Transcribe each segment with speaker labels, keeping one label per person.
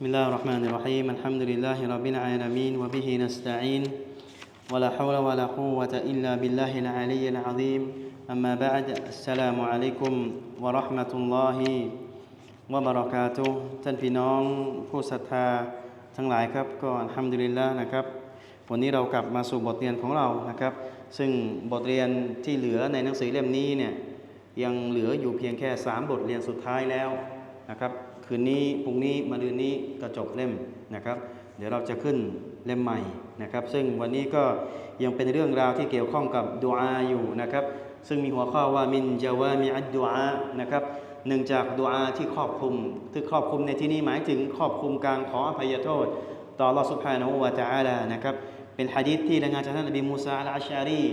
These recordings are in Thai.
Speaker 1: بسم الله الرحمن الرحيم الحمد لله رب العالمين وبه نستعين ولا حول ولا قوة إلا بالله العلي العظيم أما بعد السلام عليكم ورحمة الله وبركاته ท่านพี่น้องผู้ศรัทธาทั้งหลายครับก็อัลฮัมดุลิลละนะครับ วันนี้เรากลับมาสู่บทเรียนของเรานะครับ ซึ่งบทเรียนที่เหลือในหนังสือเล่มนี้เนี่ยยังเหลืออยู่เพียงแค่ 3 บทเรียนสุดท้ายแล้วนะครับ คืนนี้พรุ่งนี้มะรืนนี้กระจบเล่มนะครับ เดี๋ยวเราจะขึ้นเล่มใหม่นะครับ ซึ่งวันนี้ก็ยังเป็นเรื่องราวที่เกี่ยวข้องกับดูอาอยู่นะครับ ซึ่งมีหัวข้อว่ามินจาวามีอัดดูอานะครับหนึ่งจากดูอาที่ครอบคลุมที่ครอบคลุมในที่นี้หมายถึงครอบคลุมการขออภัยโทษ ต่อลอสุภาโนวาจาลานะครับเป็นฮะดิษที่รายงานจากท่านนบีมูซาอัลอาชารี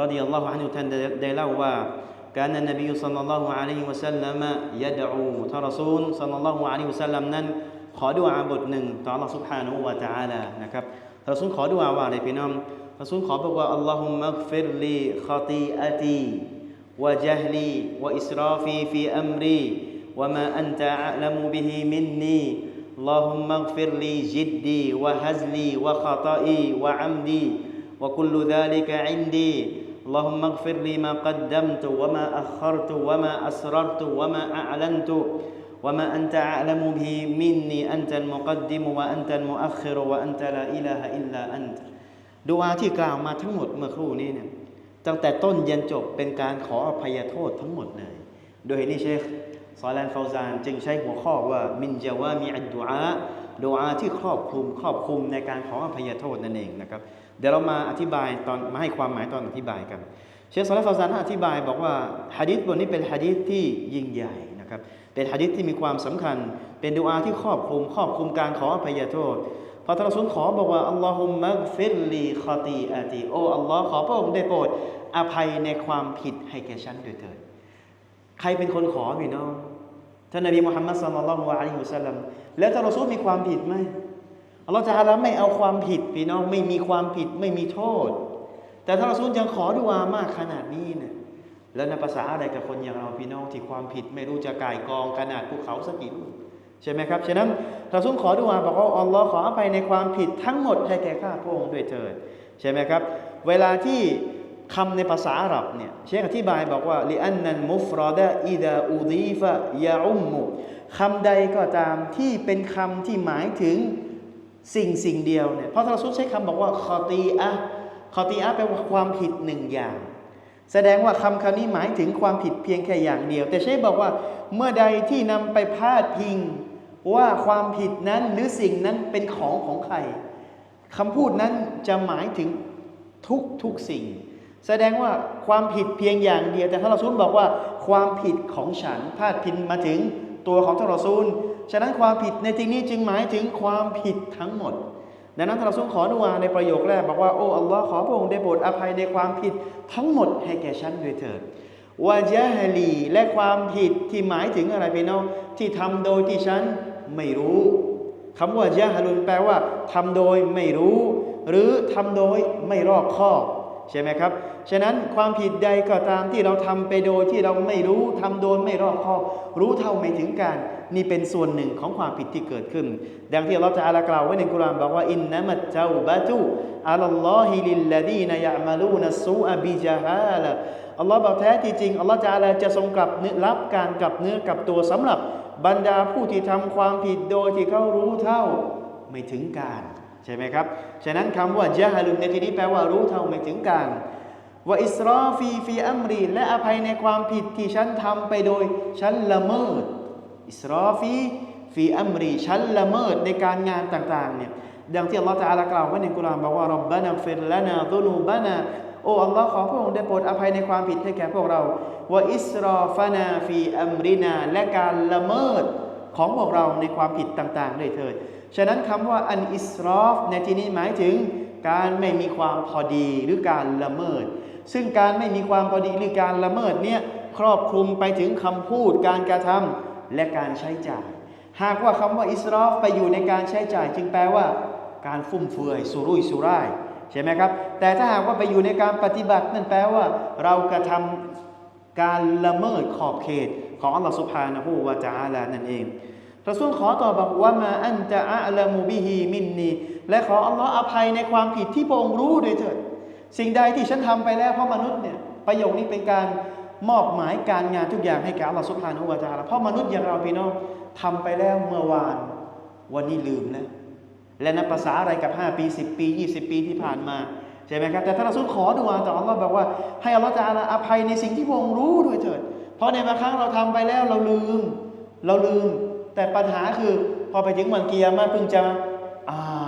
Speaker 1: รดิยัลลอฮุอันฮุท่านได้เล่าว่า كان النبي صلى الله عليه وسلم يدعو ท่านรอซูล صلى الله عليه وسلم นั้นขอดุอาบทหนึ่งต่อ Allah سبحانه และ تعالى นะครับท่านรอซูลขอดุอาว่าอะไรพี่น้องรอซูลขอบอกว่า اللهم اغفر لي خطيئتي وجهلي وإسرافي في أمري وما أنت أعلم به مني اللهم اغفر لي جدي وهزلي وخطئي وعمدي وكل ذلك عندي اللهم اغفر لي ما قدمت وما أخرت وما أسررت وما أعلنت وما أنت أعلم به مني أنت المقدم وأنت المؤخر وأنت لا إله إلا أنت ดูอาที่กล่าวมาทั้งหมดเมื่อครู่นี้เนี่ยตั้งแต่ต้นยันจบเป็นการขออภัยโทษทั้งหมดเลย โดยเหตุนี้เชคซอลานฟาวซานจึงใช้หัวข้อว่ามินจาวามีอัดดุอาดูอาที่ครอบคลุมครอบคลุมในการขออภัยโทษนั่นเองนะครับ เดี๋ยวเรามาอธิบายตอนมาให้ความหมายตอนอธิบายกัน เชคซอลฟาซานอธิบายบอกว่าฮะดิษบทนี้เป็นฮะดิษที่ยิ่งใหญ่นะครับเป็นฮะดิษที่มีความสำคัญ เป็นดูอาที่ครอบคลุมครอบคลุมการขออภัยโทษพอทารอซูลขอบอกว่าอัลลอฮุมะกฟิรลีคอตีอาตีโออัลลอฮ์ขอพระองค์ได้โปรดอภัยในความผิดให้แก่ฉันด้วยเถิดใครเป็นคนขอพี่น้องท่านนบีมุฮัมมัดสัลลัลลอฮุอะลัยฮิวะสัลลัมแล้วทารอซูลมีความผิดไหม อัลลอฮฺจะอาลาไม่เอาความผิดพี่น้องไม่มีความผิดไม่มีโทษ แต่ท่านรอซูลยังขอดุอามากขนาดนี้เนี่ยแล้วในภาษาอะไรกับคนอย่างเราพี่น้องที่ความผิดไม่รู้จะก่ายกองขนาดภูเขาสักกี่ลูกใช่ไหมครับ ฉะนั้นเราซุงขอดุอาบอกว่าอัลลอฮ์ขออภัยในความผิดทั้งหมดให้แก่ข้าพระองค์ด้วยเถิดใช่ไหมครับ เวลาที่คำในภาษาอาหรับเนี่ยเชคอธิบายบอกว่าลิอันนันมุฟรอดะอิดะอูดีฟะยาอุมมุคำใดก็ตามที่เป็นคำที่หมายถึง สิ่งสิ่งเดียวเนี่ยเพราะทรสุใช้คำบอกว่าคอตีอะคอตีอะแปลว่าความผิดหนึ่งอย่าง แสดงว่าคำคำนี้หมายถึงความผิดเพียงแค่อย่างเดียว แต่เชคบอกว่าเมื่อใดที่นำไปพาดพิง ว่าความผิดนั้นหรือสิ่งนั้นเป็นของของใครคำพูดนั้นจะหมายถึงทุกทุกสิ่ง แสดงว่าความผิดเพียงอย่างเดียว แต่ท่านรอซูลบอกว่า ความผิดของฉันพาดพิงมาถึงตัวของท่านรอซูล ฉะนั้นความผิดในที่นี้จึงหมายถึงความผิดทั้งหมดดังนั้นท่านรอซูลขอดุอาในประโยคแรกบอกว่า โอ้อัลลอฮ์ขอพระองค์ได้โปรดอภัยในความผิดทั้งหมดให้แก่ฉันด้วยเถิดวาจาฮลีและความผิดที่หมายถึงอะไรพี่น้องที่ทำโดยที่ฉันไม่รู้คำว่ายะฮลุนแปลว่าทำโดยไม่รู้ หรือทำโดยไม่รอบคอบใช่ไหมครับ ฉะนั้นความผิดใดก็ตามที่เราทำไปโดยที่เราไม่รู้ทำโดยไม่รอบคอบ รู้เท่าไม่ถึงการ นี่เป็นส่วนหนึ่งของความผิดที่เกิดขึ้น ดังที่เราจะอาลากล่าวไว้ในกุรานบอกว่าอินนัมัตเจ้าบะตุอัลลอฮิลิลลดีนยะมาลูนัสซูอบิจาฮาละอัลลอฮ์บอกแท้ที่จริงอัลลอฮ์จะอาลาจะทรงกลับรับการกลับเนื้อกลับตัวสำหรับบรรดาผู้ที่ทำความผิดโดยที่เขารู้เท่าไม่ถึงการใช่ไหมครับ ฉะนั้นคำว่าจาฮลุนในที่นี้แปลว่ารู้เท่าไม่ถึงการว่าอิสราฟีฟีอัมรี และอภัยในความผิดที่ฉันทำไปโดยฉันละเมิด อิสราฟีฟีอัมรีฉันละเมิดในการงานต่างๆเนี่ยดังที่อัลลอฮฺจะอาลากล่าวไว้ในกุรานบอกว่ารับบานาฟิรละนาตุนูบานาโอ้อัลลอฮ์ขอพระองค์ได้โปรดอภัยในความผิดให้แก่พวกเราว่าอิสราฟานาฟีอัมรินาและการละเมิดของพวกเราในความผิดต่างๆด้วยเถิดฉะนั้นคำว่าอันอิสรอฟในที่นี้หมายถึงการไม่มีความพอดีหรือการละเมิด ซึ่งการไม่มีความพอดีหรือการละเมิดเนี่ยครอบคลุมไปถึงคำพูดการกระทำ และการใช้จ่าย หากว่าคำว่าอิสรอฟไปอยู่ในการใช้จ่าย จึงแปลว่า การฟุ่มเฟือยสุรุ่ยสุร่ายใช่ไหมครับ แต่ถ้าหากว่าไปอยู่ในการปฏิบัตินั่นแปลว่า เรากระทำการละเมิดขอบเขตของอัลลอฮฺสุบฮานะฮูวะจาลานั่นเอง
Speaker 2: รอซูลขอต่อบบอกว่ามาอันจะอัลามูบิฮีมินนีและขออัลลอฮ์อภัยในความผิดที่พระองค์รู้ด้วยเถิด สิ่งใดที่ฉันทำไปแล้วเพราะมนุษย์เนี่ยประโยคนี้เป็นการ มอบหมายการงานทุกอย่างให้แก่อัลลอฮ์สุบฮานุวะตาลาเพราะมนุษย์อย่างเราพี่น้องทำไปแล้วเมื่อวาน วันนี้ลืมแล้วและนับภาษาอะไรกับ 5 ปี 10 ปี 20 ปีที่ผ่านมาใช่ไหมครับแต่ถ้าเราสุดขอดูอาต่ออัลลอฮ์บอกว่าให้อัลลอฮ์จะอภัยในสิ่งที่พระองค์รู้ด้วยเถิด เพราะในบางครั้งเราทำไปแล้วเราลืม เราลืม แต่ปัญหาคือพอไปถึงวันเกียร์มาเพิ่งจะอ่า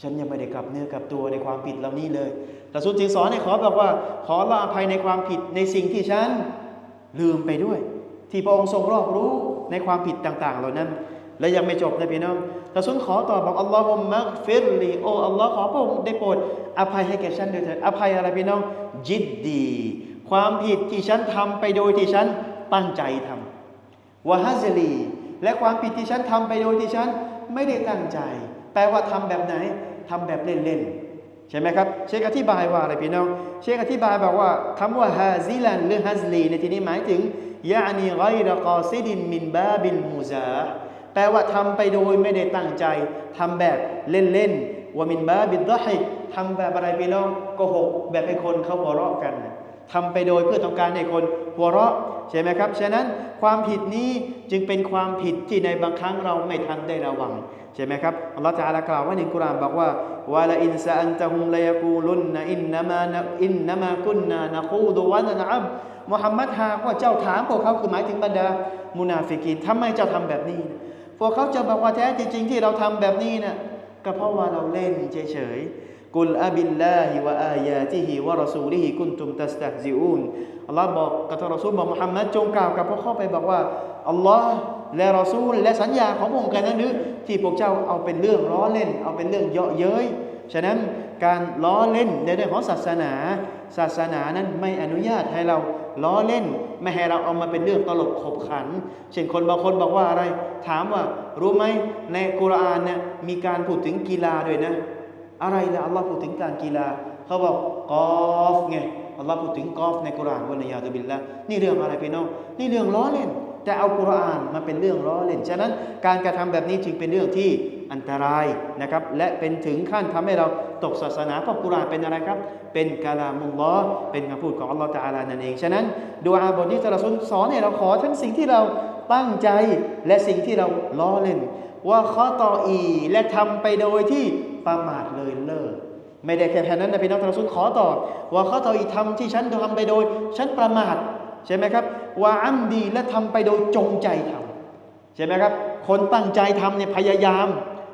Speaker 2: ฉันยังไม่ได้กลับเนื้อกลับตัวในความผิดเหล่านี้เลยแต่สุดจึงสอนให้ขอบอกว่า ขอละอภัยในความผิดในสิ่งที่ฉันลืมไปด้วย ที่พระองค์ทรงรอบรู้ในความผิดต่าง ๆ เหล่านั้น และยังไม่จบนะพี่น้องแต่สุนขอต่อบอกอัลลอฮุมะฟิรลีโออัลลอฮ์ขอพระองค์ได้โปรดอภัยให้แก่ฉันด้วยเถิดอภัยอะไรพี่น้องจิตดี ความผิดที่ฉันทำไปโดยที่ฉันตั้งใจทำวะฮัซลีและความผิดที่ฉันทำไปโดยที่ฉันไม่ได้ตั้งใจ แปลว่าทำแบบไหนทำแบบเล่นๆใช่ไหมครับ เชคอธิบายว่าอะไรพี่น้อง เชคอธิบายบอกว่าคำว่าฮาซิลันหรือฮัซลีในที่นี้หมายถึงยานีไกรกอซิดินมินบาบินมูซาแปลว่าทำไปโดยไม่ได้ตั้งใจทำแบบเล่นๆว่ามินบาบินดอฮิทำแบบอะไรพี่น้องโกหกแบบให้คนเขาหัวเราะกันทำไปโดยเพื่อต้องการให้คน หัวเราะใช่ไหมครับ ฉะนั้นความผิดนี้จึงเป็นความผิดที่ในบางครั้งเราไม่ทันได้ระวังใช่ไหมครับอัลลอฮฺจะอาลากล่าวว่าในกุรอานบอกว่าวาลาอินซาอันตะฮุมลยกูลุนนะอินนามานะอินนามากุนนานะคูดวะนะอับมุฮัมมัดหากว่าเจ้าถามพวกเขาคือหมายถึงบรรดามุนาฟิกีนทำไมเจ้าทำแบบนี้ พวกเขาจะบอกว่าแท้จริงๆที่เราทำแบบนี้นะก็เพราะว่าเราเล่นเฉยๆ กุลอาบิลลาฮิวะอายาติฮิวะรอซูลิฮิกุนตุมตัสตักซิอูนอัลลอฮ์บอกกับท่านรอซูลบอกมุฮัมมัดจงกล่าวกับพวกเขาไปบอกว่าอัลลอฮ์และรอซูลและสัญญาของพระองค์กันนั้นหรือที่พวกเจ้าเอาเป็นเรื่องล้อเล่น เอาเป็นเรื่องเยาะเย้ยฉะนั้นการล้อเล่นในเรื่องของศาสนา ศาสนานั้นไม่อนุญาตให้เราล้อเล่น ไม่ให้เราเอามาเป็นเรื่องตลกขบขัน เช่นคนบางคนบอกว่าอะไร ถามว่ารู้ไหมในกุรอานเนี่ยมีการพูดถึงกีฬาด้วยนะ อะไรล่ะอัลลอฮ์พูดถึงการกีฬาเขาบอกกอล์ฟไงอัลลอฮ์พูดถึงกอล์ฟในกุรานวันยาตุบิลละนี่เรื่องอะไรพี่น้องนี่เรื่องล้อเล่น แต่เอากุรานมาเป็นเรื่องล้อเล่นฉะนั้นการกระทำแบบนี้จึงเป็นเรื่องที่อันตรายนะครับและเป็นถึงขั้นทำให้เราตกศาสนาเพราะกุรานเป็นอะไรครับ เป็นกาลามุลลอเป็นคำพูดของอัลลอฮ์ตะอาลานั่นเองฉะนั้นดูอาบทนี้ตะลาซุนสอนให้เราขอทั้งสิ่งที่เราตั้งใจและสิ่งที่เราล้อเล่นว่าข้อต่ออีและทำไปโดยที่ ประมาทเลยเลิกไม่ได้แค่แค่นั้นนะพี่น้องทรสุนขอต่อว่าข้อต่ออีทำที่ฉันทำไปโดย ฉันประมาทใช่ไหมครับว่าอัมดีและทำไปโดยจงใจทำใช่ไหมครับ คนตั้งใจทำเนี่ยพยายาม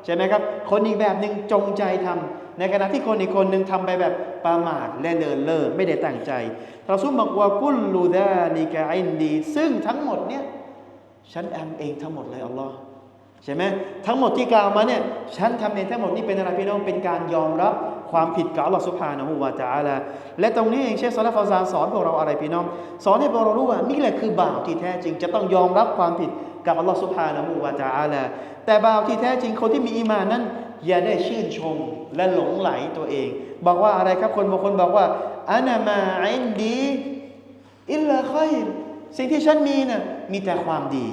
Speaker 2: ใช่ไหมครับ คนอีกแบบหนึ่งจงใจทำในขณะที่คนอีกคนหนึ่งทำไปแบบประมาทและเลินเล่อไม่ได้ตั้งใจเราซุมบอกว่ากุลลูดาลิกะอินดี ซึ่งทั้งหมดเนี่ยฉันแอมเองทั้งหมดเลยอัลลอฮ์ ใช่ไหมทั้งหมดที่กล่าวมาเนี่ยฉันทำเองทั้งหมดนี่เป็นอะไรพี่น้องเป็นการยอมรับความผิดกับอัลลอฮฺสุบฮานะฮูวาตะอาลาและตรงนี้เองเชคซอลาฟาซาสอนพวกเราอะไรพี่น้อง สอนให้พวกเรารู้ว่านี่แหละคือบาปที่แท้จริง จะต้องยอมรับความผิดกับอัลลอฮฺสุบฮานะฮูวาตะอาลาแต่บาปที่แท้จริงคนที่มีอีมานนั้น อย่าได้ชื่นชมและหลงไหลตัวเอง บอกว่าอะไรครับคนบางคนบอกว่าอานามาอินดีอิลลาคอยสิ่งที่ฉันมีน่ะมีแต่ความดี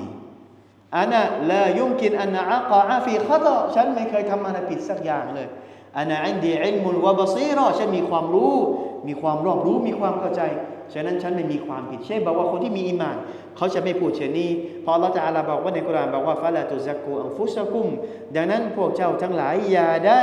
Speaker 2: อันนะลายุมกินอันนะอักะฟีขตะฉันไม่เคยทำอะไรผิดสักอย่างเลยอันนะอินดีอิลมุลวะบซีรอฉันมีความรู้ มีความรอบรู้มีความเข้าใจฉะนั้นฉันไม่มีความผิดเช่นบอกว่าคนที่มีอีมาน เขาจะไม่พูดเช่นนี้เพราะเราจะอาลาบอกว่าในกุรานบอกว่าฟาลาตุซักกูอังฟุสกุม ดังนั้นพวกเจ้าทั้งหลายอย่าได้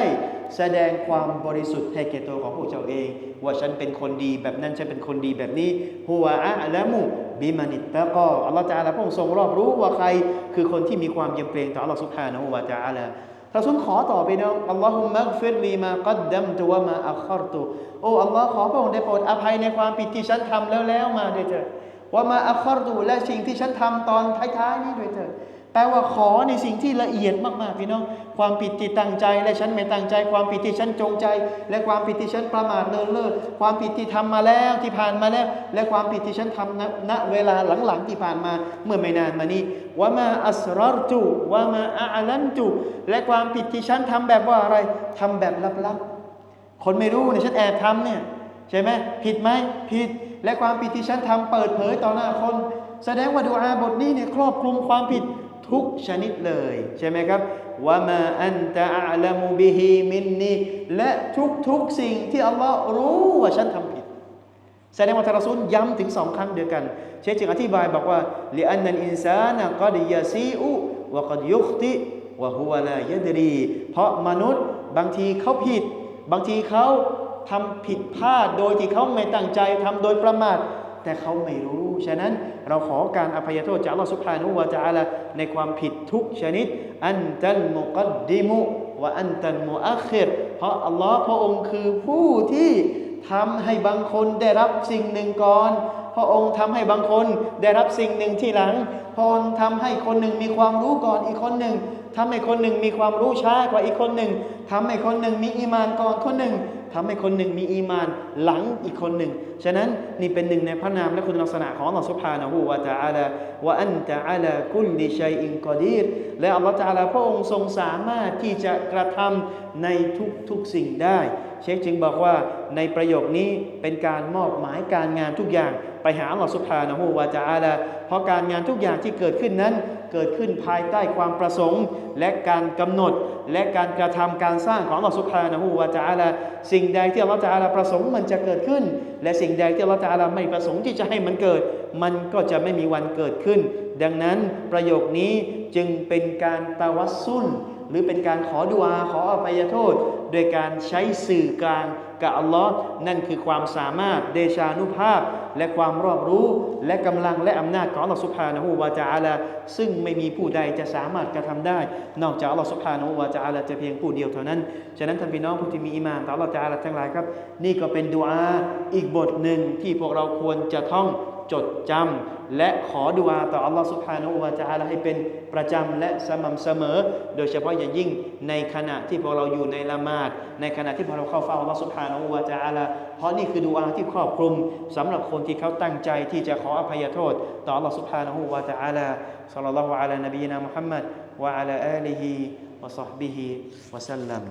Speaker 2: แสดงความบริสุทธิ์ให้แก่ตัวของพวกเจ้าเอง ว่าฉันเป็นคนดีแบบนั้นฉันเป็นคนดีแบบนี้หัวอะละมุ บิมานิตตะก็อัลลอฮฺจะอาลาพระองค์ทรงรอบรู้ว่าใคร คือคนที่มีความเยำเกรงต่ออัลลอฮฺสุบฮานะฮูวะตะอาลาถ้าสุนขอต่อไปนะอัลลอฮุมักฟิรลีมากัดดัมตัวมาอัครตุโอ้อัลลอฮ์ขอพระองค์ได้โปรดอภัยในความผิดที่ฉันทำแล้วแล้วมาด้วยเถิดว่ามาอัครตุและสิ่งที่ฉันทำตอนท้ายๆนี้ด้วยเถิด แปลว่าขอในสิ่งที่ละเอียดมากๆพี่น้อง ความผิดที่ตั้งใจ และฉันไม่ตั้งใจ ความผิดที่ฉันจงใจ และความผิดที่ฉันประมาทเลินเล่อความผิดที่ทำมาแล้วที่ผ่านมาแล้ว และความผิดที่ฉันทำณณเวลาหลังๆที่ผ่านมาเมื่อไม่นานมานี้ว่ามาอัสรารจุว่ามาอาลันจุ และความผิดที่ฉันทำแบบว่าอะไรทำแบบลับๆ คนไม่รู้เนี่ยฉันแอบทำเนี่ยใช่ไหมผิดไหมผิด และความผิดที่ฉันทำเปิดเผยต่อหน้าคน แสดงว่าดูอาบทนี้เนี่ยครอบคลุมความผิด ทุกชนิดเลย ใช่ไหมครับว่ามาอันตะอัลมุบิฮิมินนีและทุกๆสิ่งที่อัลลอฮ์รู้ว่าฉันทำผิดแสดงว่าทารอซูลย้ำถึงสองครั้งเดียวกัน เชคจึงอธิบายบอกว่าลิอันนันอินซานะกอดยาซีอุวะกอดยุคติวะฮุวะลายะดรีเพราะมนุษย์บางทีเขาผิด บางทีเขาทำผิดพลาดโดยที่เขาไม่ตั้งใจทำโดยประมาท แต่เขาไม่รู้ ฉะนั้นเราขอการอภัยโทษจากอัลลอฮฺสุบฮานุวะตะอาลาในความผิดทุกชนิด อันตัลมุกัดดิมุวะอันตัลมุอัคคิรเพราะอัลลอฮ์พระองค์คือผู้ที่ทำให้บางคนได้รับสิ่งหนึ่งก่อน พระองค์ทำให้บางคนได้รับสิ่งหนึ่งที่หลัง พระองค์ทำให้คนหนึ่งมีความรู้ก่อนอีกคนหนึ่ง ทำให้คนหนึ่งมีความรู้ช้ากว่าอีกคนหนึ่งทำให้คนหนึ่งมีอีมานก่อนคนหนึ่งทำให้คนหนึ่งมีอีมานหลังอีกคนหนึ่ง ฉะนั้นนี่เป็นหนึ่งในพระนามและคุณลักษณะของอัลลอฮฺสุบฮานะฮูวะตะอาลาว่าอันตะอาลากุลลิชัยอินกอดีรและอัลลอฮฺตะอาลาพระองค์ทรงสามารถที่จะกระทำในทุกๆสิ่งได้ เชคจึงบอกว่าในประโยคนี้เป็นการมอบหมายการงานทุกอย่าง ไปหาอัลลอฮฺสุบฮานะฮูวะตะอาลาเพราะการงานทุกอย่างที่เกิดขึ้นนั้น เกิดขึ้นภายใต้ความประสงค์ และการกำหนด และการกระทำการสร้างของอัลลอฮฺสุบฮานะฮูวะตะอาลาสิ่งใดที่อัลลอฮฺตะอาลาประสงค์มันจะเกิดขึ้น และสิ่งใดที่อัลลอฮฺตะอาลาไม่ประสงค์ที่จะให้มันเกิด มันก็จะไม่มีวันเกิดขึ้น ดังนั้นประโยคนี้จึงเป็นการตะวัสซุลหรือเป็นการขอดุอาขออภัยโทษ โดยการใช้สื่อกลางกับอัลลอฮ์นั่นคือความสามารถเดชานุภาพ และความรอบรู้และกำลังและอำนาจของอัลลอฮ์สุบฮานะฮูวาจาอาลาซึ่งไม่มีผู้ใดจะสามารถกระทำได้ นอกจากอัลลอฮ์สุบฮานะฮูวาจาอาลาจะเพียงผู้เดียวเท่านั้น ฉะนั้นท่านพี่น้องผู้ที่มีอีมานต่ออัลลอฮ์จาอาลาทั้งหลายครับ นี่ก็เป็นดุอาอีกบทหนึ่งที่พวกเราควรจะท่อง จดจำและขอดุอาต่ออัลลอฮฺสุบฮานอูวาจาลาให้เป็นประจำและสม่ำเสมอ โดยเฉพาะอย่างยิ่งในขณะที่พวกเราอยู่ในละหมาด ในขณะที่พวกเราเข้าเฝ้าอัลลอฮฺสุบฮานอูวาจาลาเพราะนี่คือดุอาที่ครอบคลุมสำหรับคนที่เขาตั้งใจที่จะขออภัยโทษ ต่ออัลลอฮฺสุบฮานอูวาจาลาสัลลัลลอฮุอะลัยนบีนามุฮัมมัดวะอะลาอาลีฮิวะซอฮบิฮิวะสัลลัม